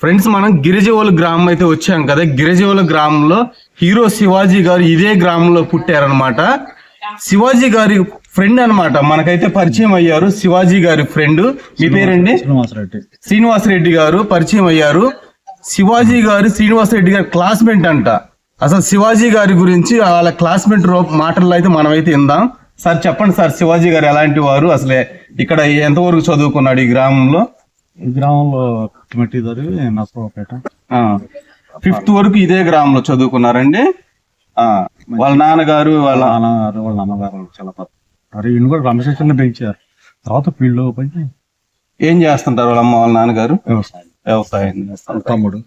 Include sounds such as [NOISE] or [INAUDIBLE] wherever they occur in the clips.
Friends మనం గిరిజవోలు గ్రామం అయితే వచ్చాం కదా. గిరిజవోలు గ్రామంలో హీరో శివాజీ గారు ఇదే గ్రామంలో పుట్టారనమాట శివాజీ గారి ఫ్రెండ్ అన్నమాట. మనకైతే పరిచయం అయ్యారు శివాజీ గారి ఫ్రెండ్. మీ పేరండి శ్రీనివాసరెడ్డి. శ్రీనివాసరెడ్డి గారు పరిచయం అయ్యారు. శివాజీ గారు శ్రీనివాసరెడ్డి గారి క్లాస్మేట్ అంట. అసలు శివాజీ గారి గురించి వాళ్ళ క్లాస్మేట్ రూప మాటల్లో అయితే మనమైతే విందాం. సార్ చెప్పండి సార్ శివాజీ గారు ఎలాంటి వారు? అసలే ఇక్కడ ఎంతవరకు చదువుకున్నాడు ఈ గ్రామంలో? గ్రామంలో మట్టి దొరి నసరావుపేట ఫిఫ్త్ వరకు ఇదే గ్రామంలో చదువుకున్నారండి. ఆ, వాళ్ళ నాన్నగారు వాళ్ళ నాన్నగారు వాళ్ళ అమ్మగారు చాలా మరి ఈయన కూడా రమశేషన్ని పెంచారు. తర్వాత ఫీల్డ్ పోయి ఏం చేస్తుంటారు వాళ్ళ అమ్మ వాళ్ళ నాన్నగారు? వ్యవసాయం. వ్యవసాయం. తమ్ముడు.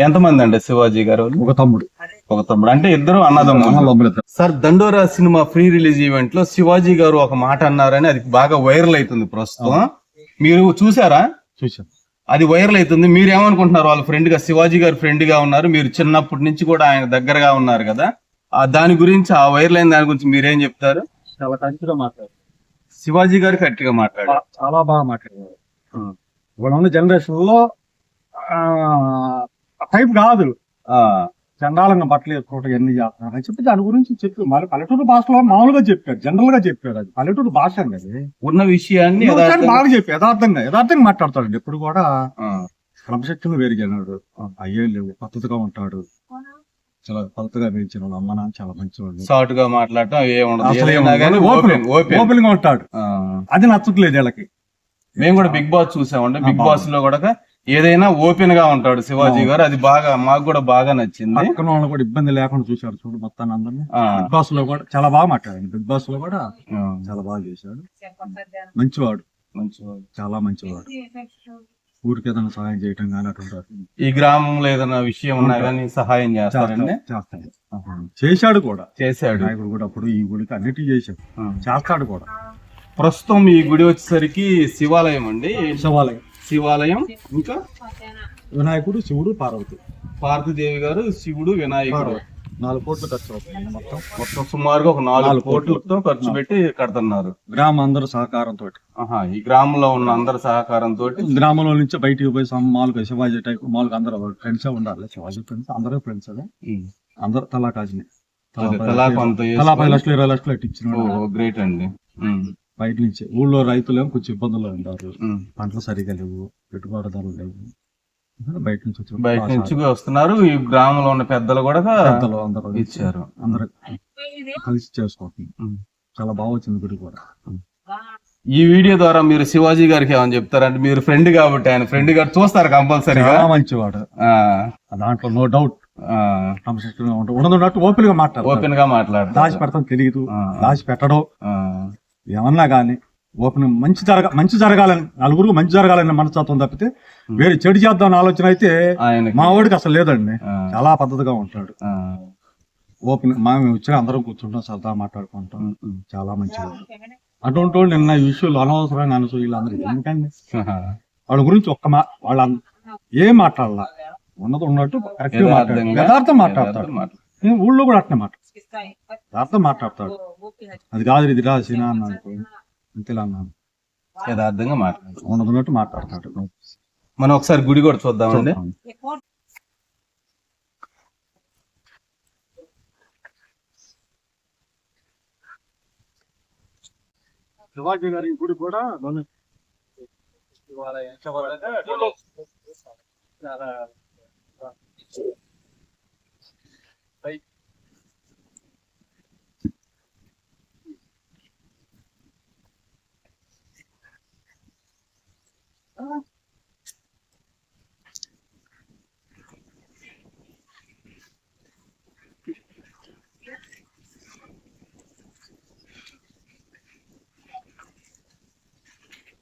ఎంతమంది అండి శివాజీ గారు? ఒక తమ్ముడు. ఒక తమ్ముడు. అంటే ఇద్దరు అన్నదమ్ములు. సార్ దండోరా సినిమా ఫ్రీ రిలీజ్ ఈవెంట్లో శివాజీ గారు ఒక మాట అన్నారని అది బాగా వైరల్ అవుతుంది ప్రస్తుతం. మీరు చూసారా? చూసాను అది వైరల్ అవుతుంది. మీరు ఏమనుకుంటున్నారు వాళ్ళ ఫ్రెండ్గా శివాజీ గారు ఫ్రెండ్గా ఉన్నారు. మీరు చిన్నప్పటి నుంచి కూడా ఆయన దగ్గరగా ఉన్నారు కదా. ఆ దాని గురించి ఆ వైరల్ అయిన దాని గురించి మీరేం చెప్తారు? చాలా మంచిగా మాట్లాడారు. శివాజీ గారు గట్టిగా మాట్లాడారు. చాలా బాగా మాట్లాడారు. ఇప్పుడు ఉన్న జనరేషన్లో టైప్ కాదు. ఆ, చండాలంగా బట్టలు వేసుకోవటం ఎన్ని చేస్తున్నారు. అని చెప్పి దాని గురించి చెప్పి మరి పల్లెటూరు భాషలో మామూలుగా చెప్పారు. జనరల్గా చెప్పారు అది. పల్లెటూరు భాష అండి ఉన్న విషయాన్ని బాగా చెప్పి యథార్థంగా యథార్థంగా మాట్లాడతాడు ఎప్పుడు కూడా ఆ, క్రమశక్తిలో పెరిగినాడు అయ్యే లేవు. పద్ధతిగా ఉంటాడు. చాలా పద్ధతిగా పెంచిన వాళ్ళ అమ్మ నాన్న చాలా మాట్లాడటం ఓపెన్ ఓపెన్ ఓపెన్ ఓపెన్. గా ఉంటాడు. అది నచ్చట్లేదు వీళ్ళకి. మేము కూడా బిగ్ బాస్ చూసామండి. బిగ్ బాస్లో కూడా ఏదైనా ఓపెన్గా ఉంటాడు శివాజీ గారు. అది బాగా మాకు కూడా బాగా నచ్చింది. పక్కన వాళ్ళు కూడా ఇబ్బంది లేకుండా చూశాడు చూడు మొత్తాన్ని అందరినీ. బిగ్ బాస్లో కూడా చాలా బాగా మాట్లాడాడు. బిగ్ బాస్లో కూడా చాలా బాగా చేశాడు. మంచివాడు. మంచివాడు. చాలా మంచివాడు. ఊరికి ఏదైనా సహాయం చేయటం కానీ అటువంటి ఈ గ్రామంలో ఏదైనా విషయం ఉన్నా కానీ సహాయం చేస్తారండి. చేస్తాడు చేశాడు కూడా. చేశాడు. నాయకుడు కూడా అప్పుడు ఈ గుడికి అన్నిటి చేశాడు. చేస్తాడు కూడా. ప్రస్తుతం ఈ గుడి వచ్చేసరికి శివాలయం అండి. శివాలయం. శివాలయం ఇంకా? వినాయకుడు శివుడు పార్వతి. పార్వతీదేవి గారు శివుడు వినాయకుడు. నాలుగు కోట్లు ఖర్చు అవుతుంది మొత్తం. మొత్తం సుమారుగా ఒక నాలుగు నాలుగు కోట్లు. కోట్లతో ఖర్చు పెట్టి కడుతున్నారు. గ్రామం అందరూ సహకారంతో ఆహా ఈ గ్రామంలో ఉన్న అందరి సహకారంతో గ్రామంలో నుంచి బయటికి పోయి మామూలుగా శివాజీ టైప్ మామూలుగా అందరూ ఫ్రెండ్స్ ఉండాలి. శివాజీ ఫ్రెండ్స్ అందరూ ఫ్రెండ్స్ అదే అందరూ తలా కాజిని తలా పది లక్షలు ఇరవై లక్షలు గ్రేట్ అండి. బయట నుంచి ఊళ్ళో రైతులేమో కొంచెం ఇబ్బందుల్లో ఉంటారు. పంటలు సరిగా లేవు. పెట్టుబడిదారులు లేవు. అందరూ బయట నుంచి వచ్చిన బయట నుంచి వస్తున్నారు. ఈ గ్రామంలో ఉన్న పెద్దలు కూడా పెద్దలు అందరూ ఇచ్చారు. అందరూ కలిసి చేసుకుంటున్నాం ఉమ్. చాలా బాగా వచ్చింది గుడి కూడా. ఈ వీడియో ద్వారా మీరు శివాజీ గారికి ఏమని చెప్తారంటే మీరు ఫ్రెండ్ కాబట్టి ఆయన ఫ్రెండ్ గారు చూస్తారు కంపల్సరీగా. చాలా మంచివాడు. ఆ, దాంట్లో నో డౌట్ ఉన్నదన్నట్టు ఓపెన్గా మాట్లాడతాడు. ఓపెన్గా మాట్లాడతారు దాచి పెడతాం తెలియదు. దాచి పెట్టడం ఏమన్నా కానీ ఓపెన్ మంచి జరగ మంచి జరగాలని నలుగురికి మంచి జరగాలని మనస్తత్వం తప్పితే వేరే చెడు చేద్దాం ఆలోచన అయితే మా వాడికి అసలు లేదండి. చాలా పద్ధతిగా ఉంటాడు. ఓపెన్ మా మేము వచ్చిన అందరం కూర్చుంటాం సరదా మాట్లాడుకుంటాం. ఉమ్, ఉమ్. చాలా మంచిది. అటువంటి వాళ్ళు నిన్న ఈ విషయాలు అనవసరంగా అనసు వీళ్ళందరూ ఎందుకండి. వాళ్ళ గురించి ఒక్క మా వాళ్ళ ఏం మాట్లాడాల? ఉన్నది ఉన్నట్టు కరెక్ట్ మాట్లాడు యథార్థం మాట్లాడతాడు. ఊళ్ళో కూడా అట్నే మాట అర్థం మాట్లాడతాడు. అది కాదు ఇది రాసిన అన్నాను అంతేలా అన్నాను యథార్థంగా మాట్లాడుతున్నట్టు మాట్లాడతాడు. మనం ఒకసారి గుడి కూడా చూద్దామండి. శివాజీ గారి గుడి కూడా ఇవాళ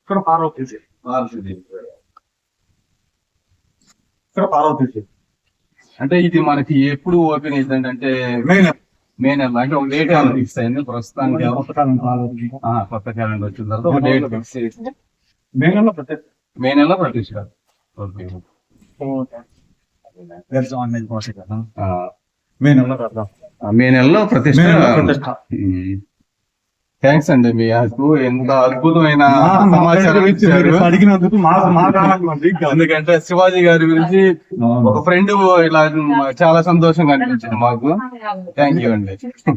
ఇక్కడ పార్వతీదేవి ఇక్కడ పార్వతీదేవి అంటే ఇది మనకి ఎప్పుడు ఓపెన్ అయిందండి అంటే మే నెల అంటే ఒక డేట్ ఫిక్స్ అయింది ప్రస్తుతానికి కొత్త క్యాలెండర్ వచ్చిన తర్వాత ఒక డేట్ ఫిక్స్ చేసి మే నెల మే నెల ప్రతిష్ట ఓకే మే నెల పెడదాం మే నెలలో ప్రతిష్ట. థ్యాంక్స్ అండి మీ నాకు ఎంత అద్భుతమైన సమాచారం ఇచ్చారు. అడిగినందుకు. ఎందుకంటే శివాజీ గారి గురించి ఒక ఫ్రెండ్ ఇలా చాలా సంతోషంగా అనిపించింది మాకు. థ్యాంక్ యూ అండి. [LAUGHS]